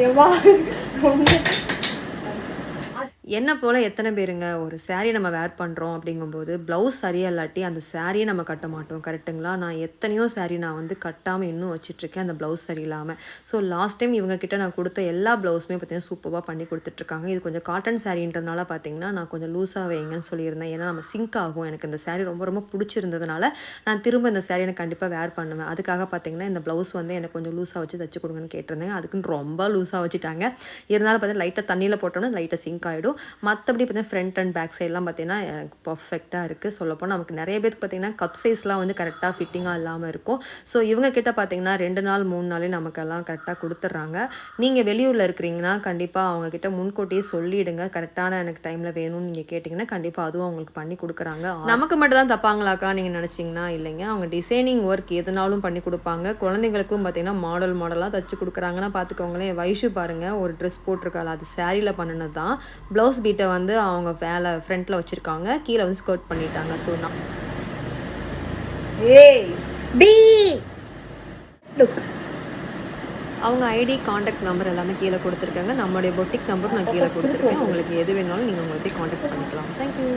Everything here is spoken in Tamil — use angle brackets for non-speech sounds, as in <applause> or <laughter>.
ஏவா ரொம்ப <laughs> என்னை போல் எத்தனை பேருங்க ஒரு சாரீ நம்ம வேர் பண்ணுறோம் அப்படிங்கும்போது ப்ளவுஸ் சரியாக இல்லாட்டி அந்த சாரியை நம்ம கட்ட மாட்டோம். கரெக்ட்டுங்களா நான் எத்தனையோ சாரீ நான் வந்து கட்டாமல் இன்னும் வச்சிட்ருக்கேன் அந்த ப்ளவுஸ் சரியில்லாமல் ஸோ லாஸ்ட் டைம் இவங்க கிட்ட நான் கொடுத்த எல்லா ப்ளவுஸுமே பார்த்தீங்கன்னா சூப்பராக பண்ணி கொடுத்துட்ருக்காங்க. இது கொஞ்சம் காட்டன் சாரீன்றதுனால பார்த்தீங்கன்னா நான் கொஞ்சம் லூஸாக வைங்கன்னு சொல்லியிருந்தேன். ஏன்னா நம்ம சிங்க் ஆகும். எனக்கு இந்த சாரீ ரொம்ப ரொம்ப பிடிச்சிருந்ததுனால நான் திரும்ப இந்த சாரீ எனக்கு கண்டிப்பாக வேர் பண்ணுவேன். அதுக்காக பார்த்தீங்கன்னா இந்த ப்ளவுஸ் வந்து எனக்கு கொஞ்சம் லூஸாக வச்சு தச்சு கொடுங்கன்னு கேட்டிருந்தேன். அதுக்குன்னு ரொம்ப லூஸாக வச்சுட்டாங்க. இருந்தாலும் பார்த்தீங்கன்னா லைட்டாக தண்ணியில் போட்டோன்னா லைட்டாக சிங்க் ஆகிடும் மற்றபடி பார்த்தீங்கன்னா ஃப்ரண்ட் அண்ட் பேக் சைட்லாம் பார்த்தீங்கன்னா எனக்கு பர்ஃபெக்டாக இருக்குது சொல்லப்போனால் நமக்கு நிறைய பேருக்கு பார்த்தீங்கன்னா கப் சைஸ்லாம் வந்து கரெக்டாக ஃபிட்டிங்காக இல்லாமல் இருக்கும். ஸோ இவங்க கிட்ட பார்த்தீங்கன்னா ரெண்டு நாள் மூணு நாளே நமக்கெல்லாம் கரெக்டாக கொடுத்துட்றாங்க. நீங்கள் வெளியூரில் இருக்கிறீங்கன்னா கண்டிப்பாக அவங்கக்கிட்ட முன்கூட்டியே சொல்லிடுங்க. கரெக்டான எனக்கு டைமில் வேணும்னு நீங்கள் கேட்டிங்கன்னா கண்டிப்பாக அதுவும் அவங்களுக்கு பண்ணி கொடுக்குறாங்க. நமக்கு மட்டும் தான் தப்பாங்களாக்கா நீங்கள் நினச்சிங்கன்னா? இல்லைங்க. அவங்க டிசைனிங் ஒர்க் எதுனாலும் பண்ணி கொடுப்பாங்க. குழந்தைங்களுக்கும் பார்த்தீங்கன்னா மாடல் மாடலாக தச்சு கொடுக்குறாங்கன்னா பார்த்துக்கோங்களேன். வயசு பாருங்கள் ஒரு ட்ரெஸ் போட்டிருக்காள்? அது சேரீயில் பண்ணினது தான் ப்ளவுஸ் பீட்டை வந்து அவங்க வேலை ஃப்ரண்ட்டில் வச்சுருக்காங்க. கீழே வந்து ஸ்கர்ட் பண்ணிட்டாங்க ஸோ நான். ஏய் பி லுக் அவங்க ஐடி காண்டாக்ட் நம்பர் எல்லாமே கீழே கொடுத்துருக்காங்க. நம்மளுடைய பொட்டிக் நம்பர் நான் கீழே கொடுத்துருக்கேன். உங்களுக்கு எது வேணாலும் நீங்கள் உங்களை போய் காண்டாக்ட் பண்ணிக்கலாம். தேங்க்யூ